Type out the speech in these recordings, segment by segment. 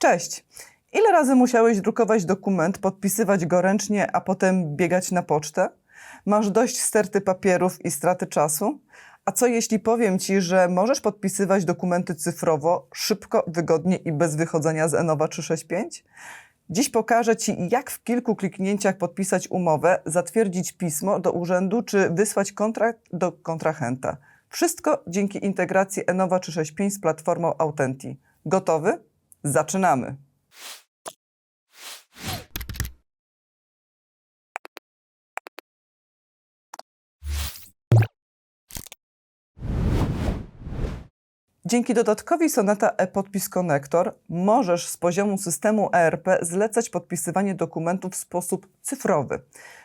Cześć! Ile razy musiałeś drukować dokument, podpisywać go ręcznie, a potem biegać na pocztę? Masz dość sterty papierów i straty czasu? A co jeśli powiem Ci, że możesz podpisywać dokumenty cyfrowo, szybko, wygodnie i bez wychodzenia z Enowa 365? Dziś pokażę Ci, jak w kilku kliknięciach podpisać umowę, zatwierdzić pismo do urzędu czy wysłać kontrakt do kontrahenta. Wszystko dzięki integracji Enowa 365 z platformą Autenti. Gotowy? Zaczynamy! Dzięki dodatkowi Soneta e-Podpis Connector możesz z poziomu systemu ERP zlecać podpisywanie dokumentów w sposób cyfrowy.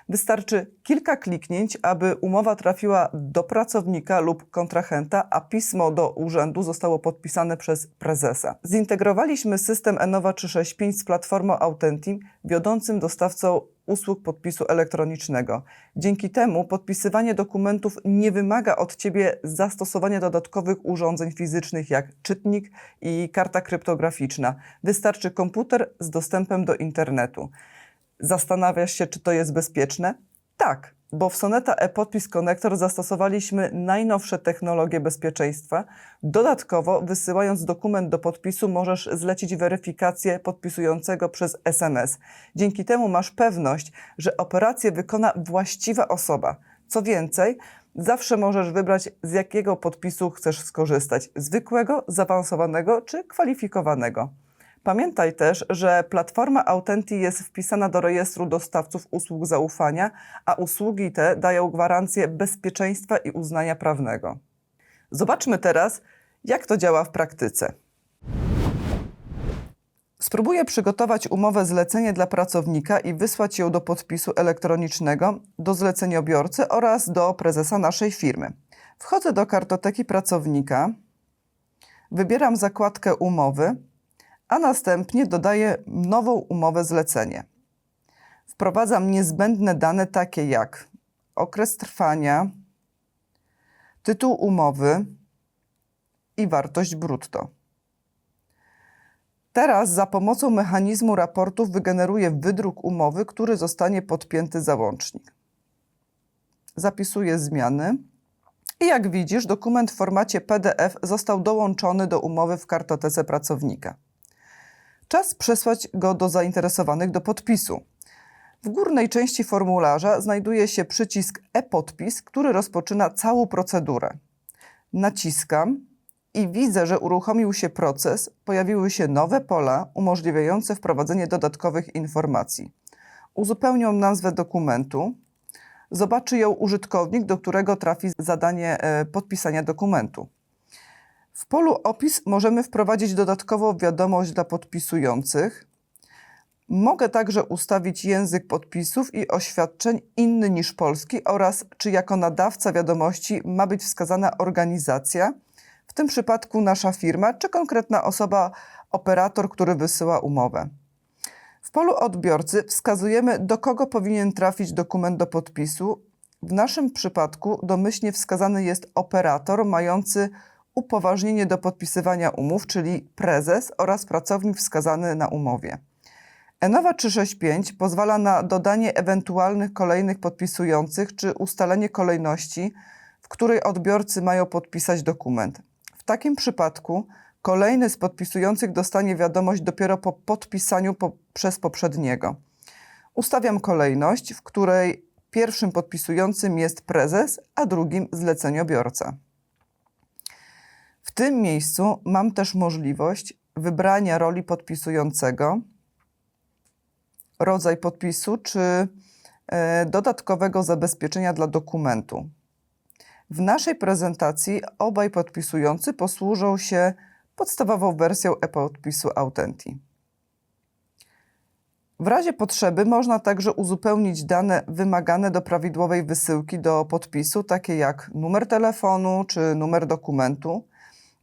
Wystarczy kilka kliknięć, aby umowa trafiła do pracownika lub kontrahenta, a pismo do urzędu zostało podpisane przez prezesa. Zintegrowaliśmy system Enova 365 z platformą Autentim, wiodącym dostawcą usług podpisu elektronicznego. Dzięki temu podpisywanie dokumentów nie wymaga od Ciebie zastosowania dodatkowych urządzeń fizycznych jak czytnik i karta kryptograficzna. Wystarczy komputer z dostępem do internetu. Zastanawiasz się, czy to jest bezpieczne? Tak, bo w Soneta e-Podpis Connector zastosowaliśmy najnowsze technologie bezpieczeństwa. Dodatkowo, wysyłając dokument do podpisu, możesz zlecić weryfikację podpisującego przez SMS. Dzięki temu masz pewność, że operację wykona właściwa osoba. Co więcej, zawsze możesz wybrać, z jakiego podpisu chcesz skorzystać: zwykłego, zaawansowanego czy kwalifikowanego. Pamiętaj też, że platforma Autenti jest wpisana do rejestru dostawców usług zaufania, a usługi te dają gwarancję bezpieczeństwa i uznania prawnego. Zobaczmy teraz, jak to działa w praktyce. Spróbuję przygotować umowę zlecenie dla pracownika i wysłać ją do podpisu elektronicznego do zleceniobiorcy oraz do prezesa naszej firmy. Wchodzę do kartoteki pracownika, wybieram zakładkę umowy a następnie dodaję nową umowę zlecenie. Wprowadzam niezbędne dane takie jak okres trwania, tytuł umowy i wartość brutto. Teraz za pomocą mechanizmu raportów wygeneruję wydruk umowy, który zostanie podpięty załącznik. Zapisuję zmiany i jak widzisz, dokument w formacie PDF został dołączony do umowy w kartotece pracownika. Czas przesłać go do zainteresowanych do podpisu. W górnej części formularza znajduje się przycisk e-podpis, który rozpoczyna całą procedurę. Naciskam i widzę, że uruchomił się proces, pojawiły się nowe pola umożliwiające wprowadzenie dodatkowych informacji. Uzupełnią nazwę dokumentu. Zobaczy ją użytkownik, do którego trafi zadanie e, podpisania dokumentu. W polu opis możemy wprowadzić dodatkową wiadomość dla podpisujących. Mogę także ustawić język podpisów i oświadczeń inny niż polski oraz czy jako nadawca wiadomości ma być wskazana organizacja, w tym przypadku nasza firma, czy konkretna osoba, operator, który wysyła umowę. W polu odbiorcy wskazujemy, do kogo powinien trafić dokument do podpisu. W naszym przypadku domyślnie wskazany jest operator mający upoważnienie do podpisywania umów, czyli prezes oraz pracownik wskazany na umowie. Enowa 365 pozwala na dodanie ewentualnych kolejnych podpisujących czy ustalenie kolejności, w której odbiorcy mają podpisać dokument. W takim przypadku kolejny z podpisujących dostanie wiadomość dopiero po podpisaniu po, przez poprzedniego. Ustawiam kolejność, w której pierwszym podpisującym jest prezes, a drugim zleceniobiorca. Tym miejscu mam też możliwość wybrania roli podpisującego, rodzaj podpisu czy e, dodatkowego zabezpieczenia dla dokumentu. W naszej prezentacji obaj podpisujący posłużą się podstawową wersją e-podpisu Autenti. W razie potrzeby można także uzupełnić dane wymagane do prawidłowej wysyłki do podpisu, takie jak numer telefonu czy numer dokumentu,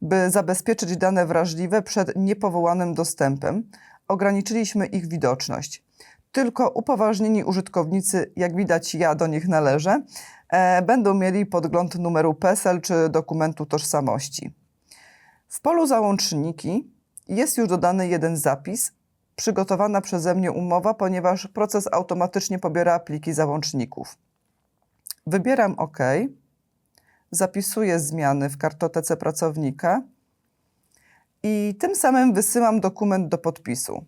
by zabezpieczyć dane wrażliwe przed niepowołanym dostępem, ograniczyliśmy ich widoczność. Tylko upoważnieni użytkownicy, jak widać ja do nich należę, e, będą mieli podgląd numeru PESEL czy dokumentu tożsamości. W polu załączniki jest już dodany jeden zapis, przygotowana przeze mnie umowa, ponieważ proces automatycznie pobiera pliki załączników. Wybieram OK, zapisuję zmiany w kartotece pracownika i tym samym wysyłam dokument do podpisu.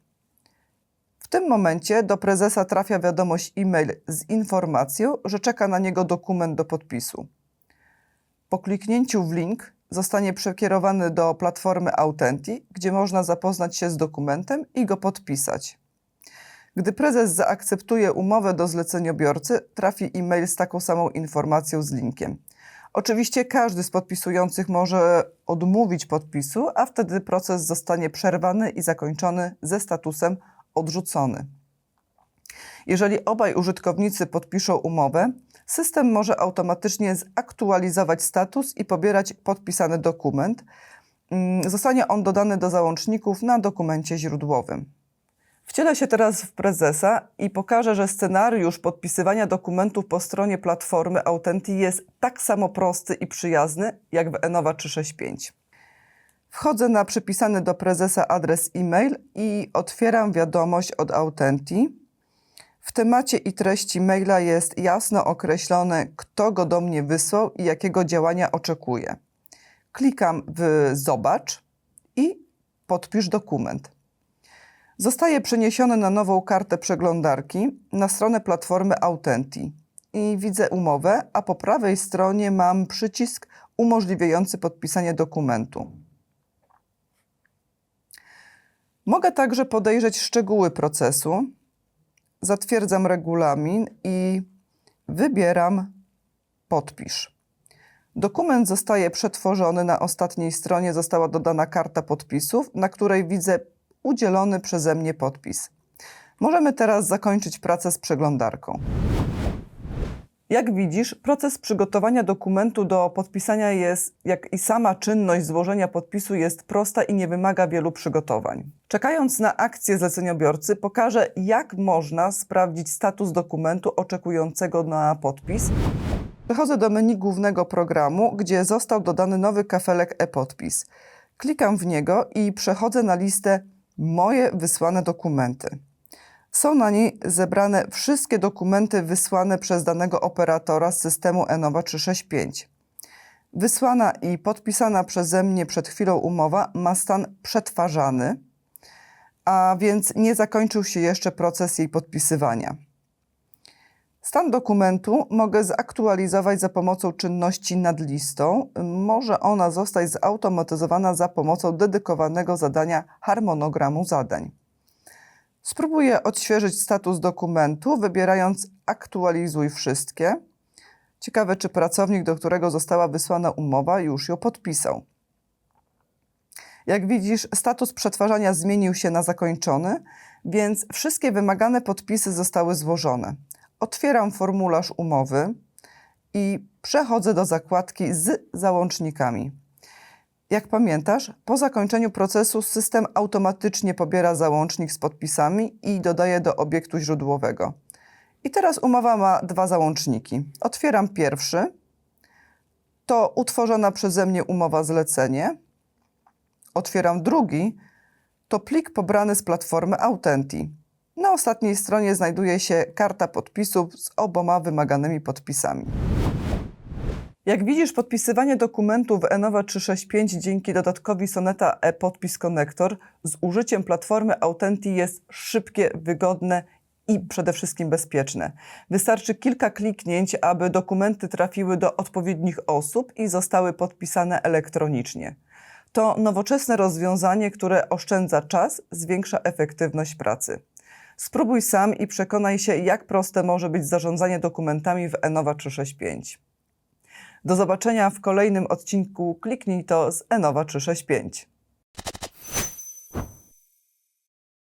W tym momencie do prezesa trafia wiadomość e-mail z informacją, że czeka na niego dokument do podpisu. Po kliknięciu w link zostanie przekierowany do platformy Authentic, gdzie można zapoznać się z dokumentem i go podpisać. Gdy prezes zaakceptuje umowę do zleceniobiorcy, trafi e-mail z taką samą informacją z linkiem. Oczywiście każdy z podpisujących może odmówić podpisu, a wtedy proces zostanie przerwany i zakończony ze statusem odrzucony. Jeżeli obaj użytkownicy podpiszą umowę, system może automatycznie zaktualizować status i pobierać podpisany dokument. Mm, Zostanie on dodany do załączników na dokumencie źródłowym. Wcielę się teraz w prezesa i pokażę, że scenariusz podpisywania dokumentów po stronie platformy Authentic jest tak samo prosty i przyjazny jak w Enova 365. Wchodzę na przypisany do prezesa adres e-mail i otwieram wiadomość od Authentic. W temacie i treści maila jest jasno określone, kto go do mnie wysłał i jakiego działania oczekuje. Klikam w Zobacz i podpisz dokument. Zostaje przeniesiony na nową kartę przeglądarki na stronę platformy Authentic i widzę umowę, a po prawej stronie mam przycisk umożliwiający podpisanie dokumentu. Mogę także podejrzeć szczegóły procesu. Zatwierdzam regulamin i wybieram podpisz. Dokument zostaje przetworzony. Na ostatniej stronie została dodana karta podpisów, na której widzę udzielony przeze mnie podpis. Możemy teraz zakończyć pracę z przeglądarką. Jak widzisz, proces przygotowania dokumentu do podpisania jest, jak i sama czynność złożenia podpisu jest prosta i nie wymaga wielu przygotowań. Czekając na akcję zleceniobiorcy, pokażę, jak można sprawdzić status dokumentu oczekującego na podpis. Przechodzę do menu głównego programu, gdzie został dodany nowy kafelek e-podpis. Klikam w niego i przechodzę na listę Moje wysłane dokumenty. Są na niej zebrane wszystkie dokumenty wysłane przez danego operatora z systemu Enova 365. Wysłana i podpisana przeze mnie przed chwilą umowa ma stan przetwarzany, a więc nie zakończył się jeszcze proces jej podpisywania. Stan dokumentu mogę zaktualizować za pomocą czynności nad listą. Może ona zostać zautomatyzowana za pomocą dedykowanego zadania harmonogramu zadań. Spróbuję odświeżyć status dokumentu, wybierając Aktualizuj wszystkie. Ciekawe, czy pracownik, do którego została wysłana umowa, już ją podpisał. Jak widzisz, status przetwarzania zmienił się na zakończony, więc wszystkie wymagane podpisy zostały złożone. Otwieram formularz umowy i przechodzę do zakładki z załącznikami. Jak pamiętasz, po zakończeniu procesu system automatycznie pobiera załącznik z podpisami i dodaje do obiektu źródłowego. I teraz umowa ma dwa załączniki. Otwieram pierwszy. To utworzona przeze mnie umowa zlecenie. Otwieram drugi. To plik pobrany z platformy Authentic. Na ostatniej stronie znajduje się karta podpisów z oboma wymaganymi podpisami. Jak widzisz, podpisywanie dokumentów Enova 365 dzięki dodatkowi Soneta e-Podpis Connector z użyciem platformy Authentic jest szybkie, wygodne i przede wszystkim bezpieczne. Wystarczy kilka kliknięć, aby dokumenty trafiły do odpowiednich osób i zostały podpisane elektronicznie. To nowoczesne rozwiązanie, które oszczędza czas, zwiększa efektywność pracy. Spróbuj sam i przekonaj się, jak proste może być zarządzanie dokumentami w Enova 365. Do zobaczenia w kolejnym odcinku Kliknij to z Enova 365.